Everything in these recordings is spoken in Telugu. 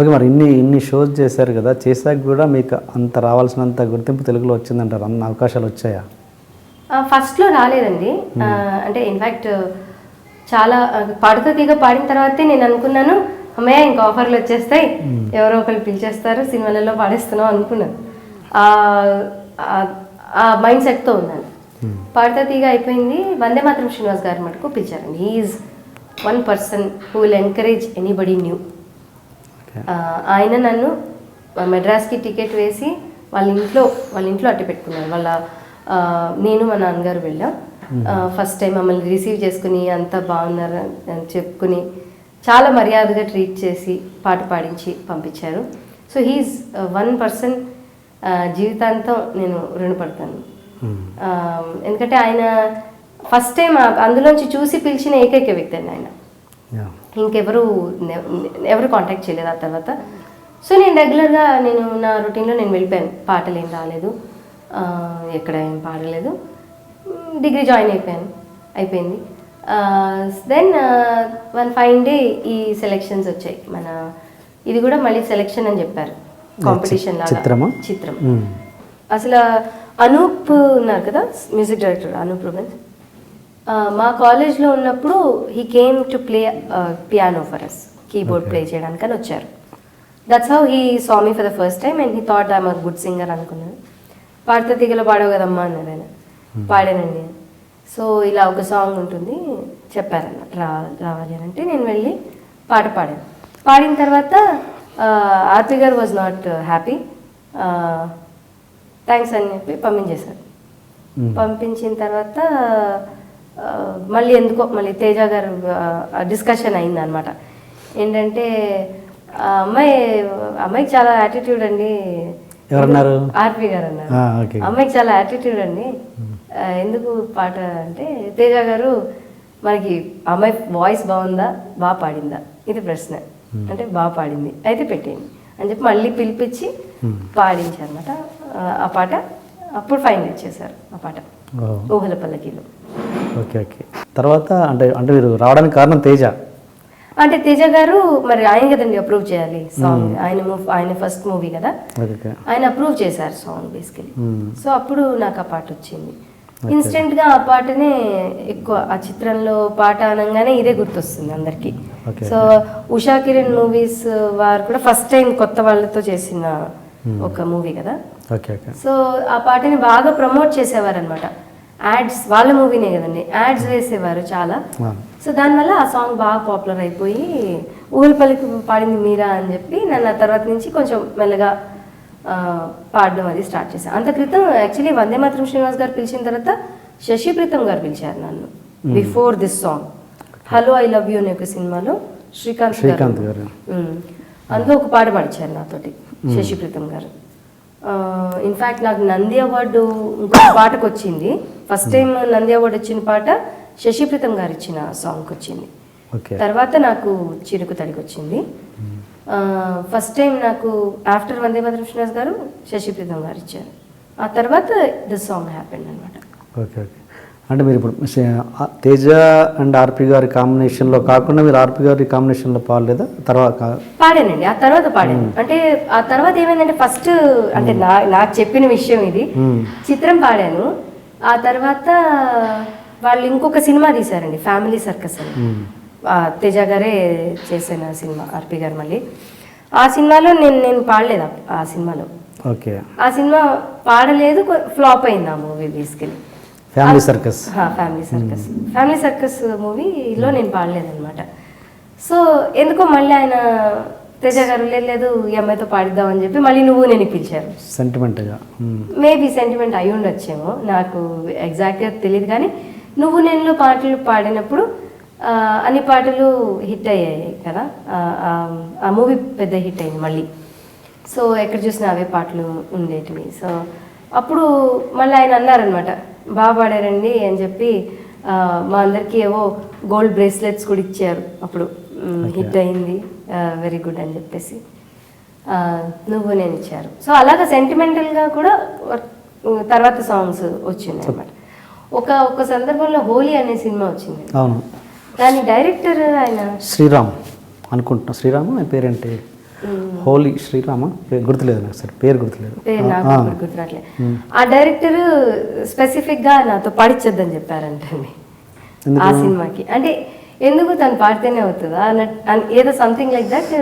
ఓకే మరి ఇన్ని ఇన్ని షోస్ చేశారు కదా చేశాక కూడా మీకు అంత రావాల్సినంత గుర్తింపు తెలుగులో వచ్చిందంటారు అన్న అవకాశాలు వచ్చాయా? ఫస్ట్లో రాలేదండి. అంటే ఇన్ఫ్యాక్ట్ చాలా పాడుతో తీగ పాడిన తర్వాతే నేను అనుకున్నాను అమ్మయ్య ఇంకా ఆఫర్లు వచ్చేస్తాయి. ఎవరో ఒకరు పిలిచేస్తారు సినిమాలలో పాడేస్తున్నాం అనుకున్నాను. ఆ- మైండ్ సెట్తో ఉన్నాను. పాడుతో తీగ అయిపోయింది. వందే మాత్రం శ్రీనివాస్ గారు మటుకు పిలిచారండి. He is one person who will encourage anybody new ఆయన నన్ను మెడ్రాస్కి టికెట్ వేసి వాళ్ళ ఇంట్లో వాళ్ళ ఇంట్లో అట్టి పెట్టుకున్నారు. వాళ్ళ నేను మా నాన్నగారు వెళ్ళాం. ఫస్ట్ టైం మమ్మల్ని రిసీవ్ చేసుకుని అంతా బాగున్నారు అని చెప్పుకుని చాలా మర్యాదగా ట్రీట్ చేసి పాట పాడించి పంపించారు. సో హీఈస్ వన్ పర్సన్ జీవితాంతం నేను రుణపడతాను. ఎందుకంటే ఆయన ఫస్ట్ టైం అందులోంచి చూసి పిలిచిన ఏకైక వ్యక్తి అండి ఆయన. ఇంకెవరు ఎవరు కాంటాక్ట్ చేయలేదు ఆ తర్వాత. సో నేను రెగ్యులర్గా నేను నా రొటీన్లో నేను వెళ్ళిపోయాను. పాటలు ఏం రాలేదు. ఎక్కడ ఏం పాడలేదు. డిగ్రీ జాయిన్ అయిపోయాను. అయిపోయింది. దెన్ వన్ ఫైన్ డే ఈ సెలెక్షన్స్ వచ్చాయి. మన ఇది కూడా మళ్ళీ సెలెక్షన్ అని చెప్పారు. కాంపిటీషన్ లాగా? చిత్రం. అసలు అనూప్ ఉన్నారు కదా మ్యూజిక్ డైరెక్టర్ అనూప్ రూబెన్స్. మా కాలేజ్లో ఉన్నప్పుడు he came to play piano for us keyboard play చేయడానికి అని వచ్చారు. That's how he saw me for the first time and he thought I'm good singer అనుకున్నాను. పాడితే దిగలో పాడవు కదమ్మా అన్నారు ఆయన. పాడానండి. సో ఇలా ఒక సాంగ్ ఉంటుంది చెప్పారన్న రా రావాలి అని అంటే నేను వెళ్ళి పాట పాడాను. పాడిన తర్వాత ఆర్పి గారు వాజ్ నాట్ హ్యాపీ థ్యాంక్స్ అని చెప్పి పంపించేశారు. మ్మ్. పంపించిన తర్వాత మళ్ళీ ఎందుకో మళ్ళీ తేజ గారు డిస్కషన్ అయింది అనమాట ఏంటంటే అమ్మాయి అమ్మాయికి చాలా యాటిట్యూడ్ అండి. ఎవరన్నారు? ఆర్పి గారు అన్నారు అమ్మాయికి చాలా యాటిట్యూడ్ అండి. ఎందుకు పాట అంటే తేజ గారు మనకి అమ్మాయి వాయిస్ బాగుందా బాగా పాడిందా? ఇది ప్రశ్న. అంటే బాగా పాడింది. అయితే పెట్టేయండి. అని చెప్పి మళ్ళీ పిలిపించి పాడించారు అనమాట ఆ పాట అప్పుడు ఫైన్ ఇచ్చేసారు ఆ పాట. ఊహల పల్లకిలో. Okay okay. తర్వాత అంటే అంటే మీరు రావడానికి కారణం తేజ. అంటే తేజ గారు మరి ఆయన కదండి అప్రూవ్ చేయాలి సాంగ్ ఆయన ఆయన ఫస్ట్ మూవీ కదా. ఆయన అప్రూవ్ చేశారు సాంగ్ బేసికలీ. సో అప్పుడు నాకు ఆ పాట వచ్చింది. ఇన్స్టెంట్గా ఆ పాటనే ఎక్కువ ఆ చిత్రంలో పాట అనగానే ఇదే గుర్తొస్తుంది అందరికి. సో ఉషా కిరణ్ మూవీస్ వారు కూడా ఫస్ట్ టైం కొత్త వాళ్ళతో చేసిన ఒక మూవీ కదా. Okay okay. సో ఆ పాటని బాగా ప్రమోట్ చేసేవారు అనమాట యాడ్స్ వాళ్ళ మూవీనే కదండి. యాడ్స్ వేసేవారు చాలా. సో దానివల్ల ఆ సాంగ్ బాగా పాపులర్ అయిపోయి ఊరిపల్లికి పాడింది మీరా అని చెప్పి నన్ను ఆ తర్వాత నుంచి కొంచెం మెల్లగా పాడడం అది స్టార్ట్ చేశాను అంత క్రితం యాక్చువల్లీ వందే మాత్రం శ్రీనివాస్ గారు పిలిచిన తర్వాత శశి ప్రీతం గారు పిలిచారు నన్ను before this song. Hello I love you అనే ఒక సినిమాలో శ్రీకాంత్ శ్రీకాంత్ గారు. అందులో ఒక పాట పాడించారు నాతోటి శశి ప్రీతం గారు. ఇన్ఫ్యాక్ట్ నాకు నంది అవార్డు ఇంకొక పాటకు వచ్చింది. ఫస్ట్ టైం నంది అవార్డు వచ్చిన పాట శశి ప్రీతం గారు ఇచ్చిన సాంగ్కి వచ్చింది. తర్వాత నాకు చిరుకు తడికి వచ్చింది. ఫస్ట్ టైం నాకు ఆఫ్టర్ వందే మాత్రం శ్రీనివాస్ గారు శశి ప్రీతం గారు ఇచ్చారు. ఆ తర్వాత ద సాంగ్ హ్యాపెండ్ అనమాట ఓకే ఓకే. అంటే మీరు ఇప్పుడు ఆ తేజ అండ్ ఆర్పి గారి కాంబినేషన్లో కాకుండా మీరు ఆర్పి గారి కాంబినేషన్లో పాడలేదా? తర్వాత పాడానండి. ఆ తర్వాత పాడాను. అంటే ఆ తర్వాత ఏమైందంటే ఫస్ట్ అంటే నా నాకు చెప్పిన విషయం ఇది. చిత్రం పాడాను. ఆ తర్వాత వాళ్ళు ఇంకొక సినిమా తీశారండి ఫ్యామిలీ సర్కస్ అని. ఆ తేజ గారే చేసిన సినిమా ఆర్పి గారు మళ్ళీ. ఆ సినిమాలో నేను నేను పాడలేదు ఆ- ఆ సినిమాలో. ఓకే. ఆ సినిమా పాడలేదు ఫ్లాప్ అయింది ఆ movie basically family circus family circus family circus మూవీలో నేను పాడలేదన్నమాట. సో ఎందుకో మళ్ళీ ఆయన తేజ గారు "లేదు, ఈ అమ్మాయితో పాడిద్దాం అని చెప్పి మళ్ళీ నువ్వు నేను పిలిచారు. సెంటిమెంట్గా మేబీ సెంటిమెంట్ అయి ఉండొచ్చేమో నాకు ఎగ్జాక్ట్గా తెలియదు కానీ నువ్వు నేను పాటలు పాడినప్పుడు అన్ని పాటలు హిట్ అయ్యాయి కదా? ఆ మూవీ పెద్ద హిట్ అయింది మళ్ళీ. సో ఎక్కడ చూసినా అవే పాటలు ఉండేటివి. సో అప్పుడు మళ్ళీ ఆయన అన్నారనమాట బాగా పాడారండి అని చెప్పి మా అందరికీ ఏవో గోల్డ్ బ్రేస్లెట్స్ కూడా ఇచ్చారు. అప్పుడు హిట్ అయింది. వెరీ గుడ్ అని చెప్పేసి. నువ్వు నేను ఇచ్చారు. సో అలాగా సెంటిమెంటల్గా కూడా తర్వాత సాంగ్స్ వచ్చింది అనమాట ఒక ఒక సందర్భంలో హోలీ అనే సినిమా వచ్చింది. అవును. దాని డైరెక్టర్ ఆయన? శ్రీరామ్ అనుకుంటున్నా. శ్రీరామ్ ఆయన పేరేంటి? హోలీ శ్రీరామ గుర్తులేదు నాకు సార్ పేరు గుర్తులేదు. ఆ, ఇప్పుడు గుర్తురాట్లే. ఆ డైరెక్టర్ స్పెసిఫిక్గా నాతో పాడించొద్దని చెప్పారంటండి ఎందుకు? ఆ సినిమాకి. అంటే ఎందుకు తను పాడితేనే అవుతుందా అన్నట్టు అన్- ఏదో సంథింగ్ లైక్ దట్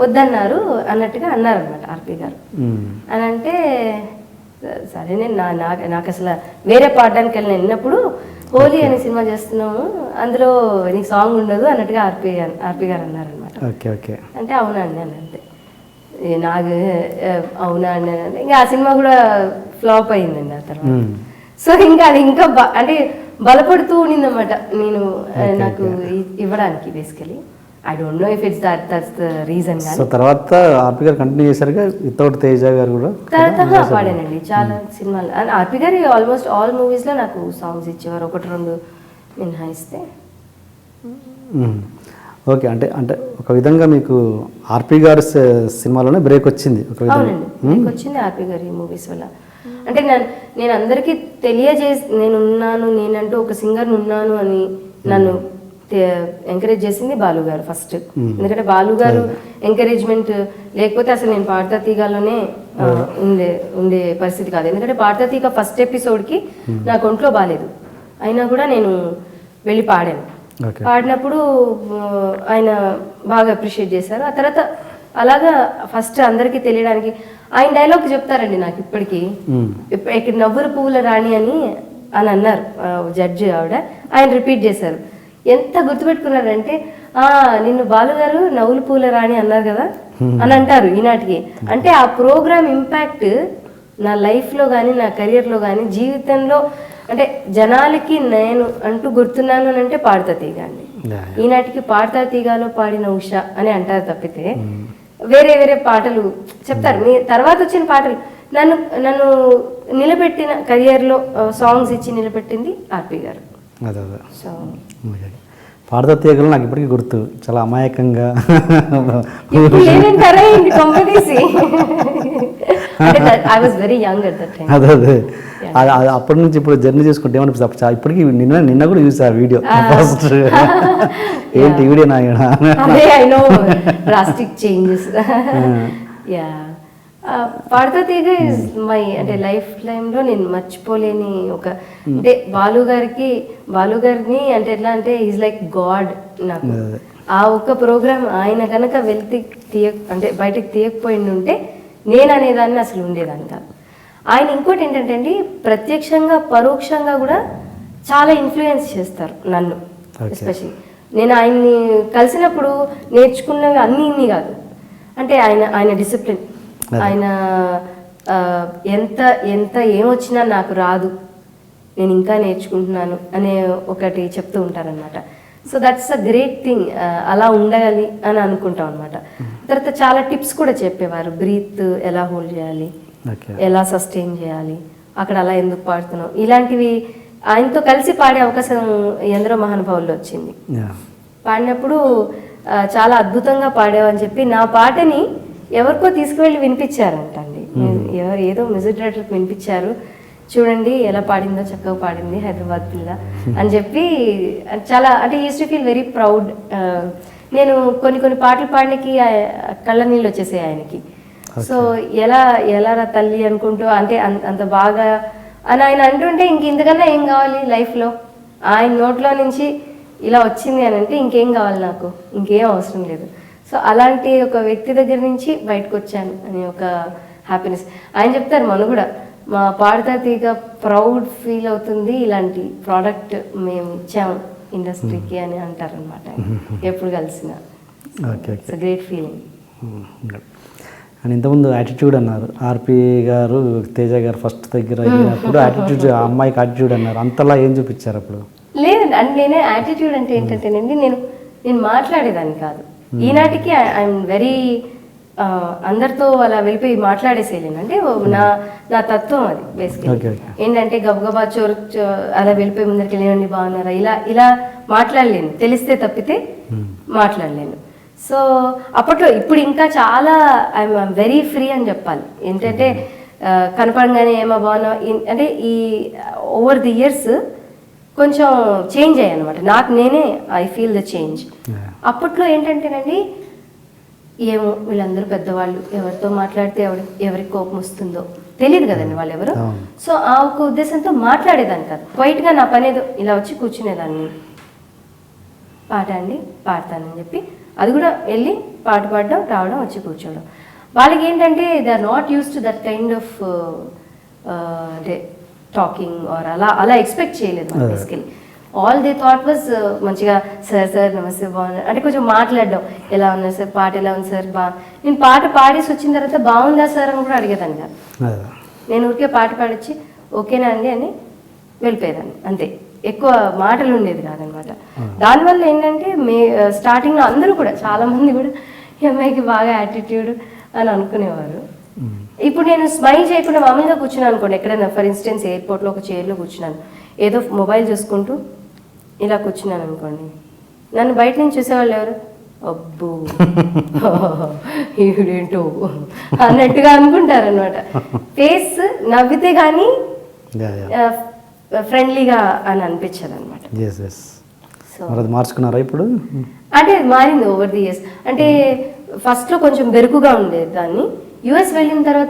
వద్దన్నారు అన్నట్టుగా అన్నారు అనమాట ఆర్పి గారు. అని అంటే సరే నేను నా నాకు నాకు అసలు వేరే పాడడానికి వెళ్ళిన వెళ్ళినప్పుడు హోలీ అనే సినిమా చేస్తున్నాము. అందులో నీకు సాంగ్ ఉండదు అన్నట్టుగా ఆర్పి ఆర్పి గారు అన్నారనమాట ఓకే ఓకే. అంటే అవునా అండి అని ఏ నాకు అవునా అండి అని అంటే ఇంకా ఆ సినిమా కూడా ఫ్లాప్ అయిందండి ఆ తర్వాత. సో ఇంకా అది ఇంకా బ- అంటే బలపడుతూ ఉండిందన్నమాట. నేను నాకు ఇవ్వడానికి basically. I don't know if it's that that's the reason so తర్వాత ఆర్పి గారు కంటిన్యూ చేశారుగా వితౌట్ తేజ గారు కూడా? తర్వాత పాడానండి చాలా సినిమాలు. అండ్ ఆర్పి గారి ఆల్మోస్ట్ ఆల్ మూవీస్లో నాకు సాంగ్స్ ఇచ్చేవారు. ఒకటి రెండు మినహాయిస్తే. ఓకే అంటే అంటే ఒక విధంగా మీకు ఆర్పి గారి సినిమాలోనే బ్రేక్ వచ్చింది ఒక విధంగా. అవునండి. మీకు వచ్చింది ఆర్పి గారి మూవీస్ వల్ల. అంటే నేను నేను అందరికీ తెలియజేసి నేను ఉన్నాను నేనంటూ ఒక సింగర్ ఉన్నాను అని నన్ను ఎంకరేజ్ చేసింది బాలు గారు ఫస్ట్ ఎందుకంటే బాలు గారు ఎంకరేజ్మెంట్ లేకపోతే అసలు నేను పాడతా తీగాలోనే ఉండే ఉండే పరిస్థితి కాదు. ఎందుకంటే పాడతా తీగ ఫస్ట్ ఎపిసోడ్కి నాకు ఒంట్లో బాగాలేదు అయినా కూడా నేను వెళ్ళి పాడాను. పాడినప్పుడు ఆయన బాగా అప్రిషియేట్ చేశారు. ఆ తర్వాత అలాగా ఫస్ట్ అందరికీ తెలియడానికి ఆయన డైలాగ్ చెప్తారండి నాకు ఇప్పటికీ. ఇక్కడ నవ్వుల పువ్వుల రాణి అని అని అన్నారు జడ్జి ఆవిడ. ఆయన రిపీట్ చేశారు. ఎంత గుర్తుపెట్టుకున్నారంటే ఆ నిన్ను బాలుగారు నవ్వుల పువ్వుల రాణి అన్నారు కదా అని అంటారు ఈనాటికి. అంటే ఆ ప్రోగ్రామ్ ఇంపాక్ట్ నా లైఫ్లో కానీ నా కెరియర్లో కానీ జీవితంలో అంటే జనాలకి నేను అంటూ గుర్తున్నాను అని అంటే పాడతా తీగ అండి. ఈనాటికి పాడతా తీగాలో పాడిన ఉష అని అంటారు తప్పితే వేరే వేరే పాటలు చెప్తారు. మీ తర్వాత వచ్చిన పాటలు నన్ను నన్ను నిలబెట్టిన కెరియర్లో సాంగ్స్ ఇచ్చి నిలబెట్టింది ఆర్పి గారు. సో. పాడతా తీగలు నాకు ఇప్పటికీ గుర్తు. చాలా అమాయకంగా. అదే అదే. అది అప్పటి నుంచి ఇప్పుడు జర్నీ చేసుకుంటే ఏమనిపిస్తుంది? ఇప్పటికీ నిన్న నిన్న కూడా చూసా వీడియో. ఫస్ట్ ఏంటి వీడియో నా అదే I know drastic changes yeah పాడతా తీగ ఇస్ మై అంటే లైఫ్ టైంలో నేను మర్చిపోలేని ఒక అంటే బాలు గారికి బాలు గారిని అంటే ఎట్లా అంటే ఈజ్ లైక్ గాడ్ నాకు. ఆ ఒక్క ప్రోగ్రామ్ ఆయన కనుక వెళ్తే తీయ అంటే బయటకు తీయకపోయి ఉంటే నేను అనేదాన్ని అసలు ఉండేదాన్ని కాదు. ఆయన ఇంకోటి ఏంటంటే అండి ప్రత్యక్షంగా పరోక్షంగా కూడా చాలా ఇన్ఫ్లుయెన్స్ చేస్తారు నన్ను. ఎస్పెషల్లీ నేను ఆయన్ని కలిసినప్పుడు నేర్చుకున్నవి అన్నీ ఇన్ని కాదు. అంటే ఆయన ఆయన డిసిప్లిన్ ఆయన ఎంత ఎంత ఏమొచ్చినా నాకు రాదు. నేను ఇంకా నేర్చుకుంటున్నాను అనే ఒకటి చెప్తూ ఉంటారనమాట so that's a great thing అలా ఉండాలి అని అనుకుంటాం అనమాట తర్వాత చాలా టిప్స్ కూడా చెప్పేవారు. బ్రీత్ ఎలా హోల్డ్ చేయాలి? ఎలా సస్టైన్ చేయాలి? అక్కడ అలా ఎందుకు పాడుతున్నాం ఇలాంటివి ఆయనతో కలిసి పాడే అవకాశం ఎందరో మహానుభావుల్లో వచ్చింది. పాడినప్పుడు చాలా అద్భుతంగా పాడావని చెప్పి నా పాటని ఎవరికో తీసుకువెళ్ళి వినిపించారంటండి. ఎవరు ఏదో మ్యూజిక్ డైరెక్టర్కి వినిపించారు. చూడండి ఎలా పాడిందో చక్కగా పాడింది హైదరాబాద్ పిల్ల అని చెప్పి చాలా అంటే used to feel very proud నేను కొన్ని కొన్ని పాటలు పాడడానికి ఆ- కళ్ళ నీళ్ళు వచ్చేసాయి ఆయనకి. సో ఎలా ఎలా రా తల్లి అనుకుంటూ అంటే అంత బాగా అని ఆయన అంటుంటే ఇంక ఇంతకన్నా ఏం కావాలి లైఫ్లో? ఆయన నోట్లో నుంచి ఇలా వచ్చింది అని అంటే ఇంకేం కావాలి నాకు? ఇంకేం అవసరం లేదు. సో అలాంటి ఒక వ్యక్తి దగ్గర నుంచి బయటకు వచ్చాను అని ఒక హ్యాపీనెస్ ఆయన చెప్తారు మనం కూడా మా పాడతా తీగ ప్రౌడ్ ఫీల్ అవుతుంది ఇలాంటి ప్రోడక్ట్ మేము ఇచ్చాము ఇండస్ట్రీకి అని అంటారనమాట ఎప్పుడు కలిసినా. గ్రేట్ ఫీలింగ్ అని ఇంతకుముందు యాటిట్యూడ్ అన్నారు. ఆర్పి గారు తేజ గారు ఫస్ట్ దగ్గర అయినప్పుడు యాటిట్యూడ్ ఆ అమ్మాయికి యాటిట్యూడ్ అన్నారు. అంతలా ఏం చూపించారు అప్పుడు? లేదండి అంటే నేనే యాటిట్యూడ్ అంటే ఏంటంటేనండి నేను నేను మాట్లాడేదాన్ని కాదు. ఈనాటికి ఐఎమ్ వెరీ అందరితో అలా వెళ్ళిపోయి మాట్లాడేసేయలేను. అంటే ఓ నా నా తత్వం అది బేసిక్లీ ఓకే ఏంటంటే గబగబా చోరు అలా వెళ్ళిపోయి ముందరికి వెళ్ళండి బాగున్నారా? ఇలా ఇలా మాట్లాడలేను. తెలిస్తే తప్పితే మాట్లాడలేను. సో అప్పట్లో ఇప్పుడు ఇంకా చాలా ఐఎమ్ వెరీ ఫ్రీ అని చెప్పాలి. ఏంటంటే కనపడంగానే ఏమో బాగున్నా అంటే ఈ ఓవర్ ది ఇయర్స్ కొంచెం చేంజ్ అయ్యాయి అనమాట నాకు నేనే ఐ ఫీల్ ద చేంజ్. అప్పట్లో ఏంటంటేనండి ఏమో వీళ్ళందరూ పెద్దవాళ్ళు ఎవరితో మాట్లాడితే ఎవరి ఎవరికి కోపం వస్తుందో తెలియదు కదండి వాళ్ళు ఎవరు. సో ఆ ఒక ఉద్దేశంతో మాట్లాడేదాన్ని కాదు. క్వైట్గా నా పని ఏదో ఇలా వచ్చి కూర్చునేదాన్ని. పాట అండి పాడతానని చెప్పి. అది కూడా వెళ్ళి పాట పాడడం రావడం వచ్చి కూర్చోవడం. వాళ్ళకి ఏంటంటే they are not used to that kind of అంటే టాకింగ్ ఆర్ అలా అలా ఎక్స్పెక్ట్ చేయలేదు. Basically all they thought was మంచిగా సార్ సార్ నమస్తే బాగున్నారు అంటే కొంచెం మాట్లాడడం. ఎలా ఉన్నారు సార్? పాట ఎలా ఉంది సార్? బా నేను పాట పాడేసి వచ్చిన తర్వాత బాగుందా సార్? అని కూడా అడిగేదాన్ని కాదు. నేను ఊరికే పాట పాడొచ్చి ఓకేనా అండి అని వెళ్ళిపోయేదాన్ని. అంతే. ఎక్కువ మాటలు ఉండేది కాదనమాట. దానివల్ల ఏంటంటే మే స్టార్టింగ్లో అందరూ కూడా చాలా మంది కూడా ఈ అమ్మాయికి బాగా యాటిట్యూడ్ అని అనుకునేవారు. ఇప్పుడు నేను స్మైల్ చేయకుండా మామూలుగా కూర్చున్నాను అనుకోండి. ఎక్కడైనా ఫర్ ఇన్స్టెన్స్ ఎయిర్పోర్ట్లో ఒక చైర్లో కూర్చున్నాను. ఏదో మొబైల్ చూసుకుంటూ ఇలా కూర్చున్నాను అనుకోండి. నన్ను బయట నుంచి చూసేవాళ్ళు ఎవరు? అబ్బో. ఈవిడేంటో అన్నట్టుగా అనుకుంటారు అనమాట ఫేస్ నవ్వితే కానీ ఫ్రెండ్లీగా అని అనిపించదు అనమాట మార్చుకున్నారా ఇప్పుడు? అంటే మారింది ఓవర్ ది ఇయర్స్ అంటే ఫస్ట్లో కొంచెం బెరుకుగా ఉండేది దాన్ని యుఎస్ వెళ్ళిన తర్వాత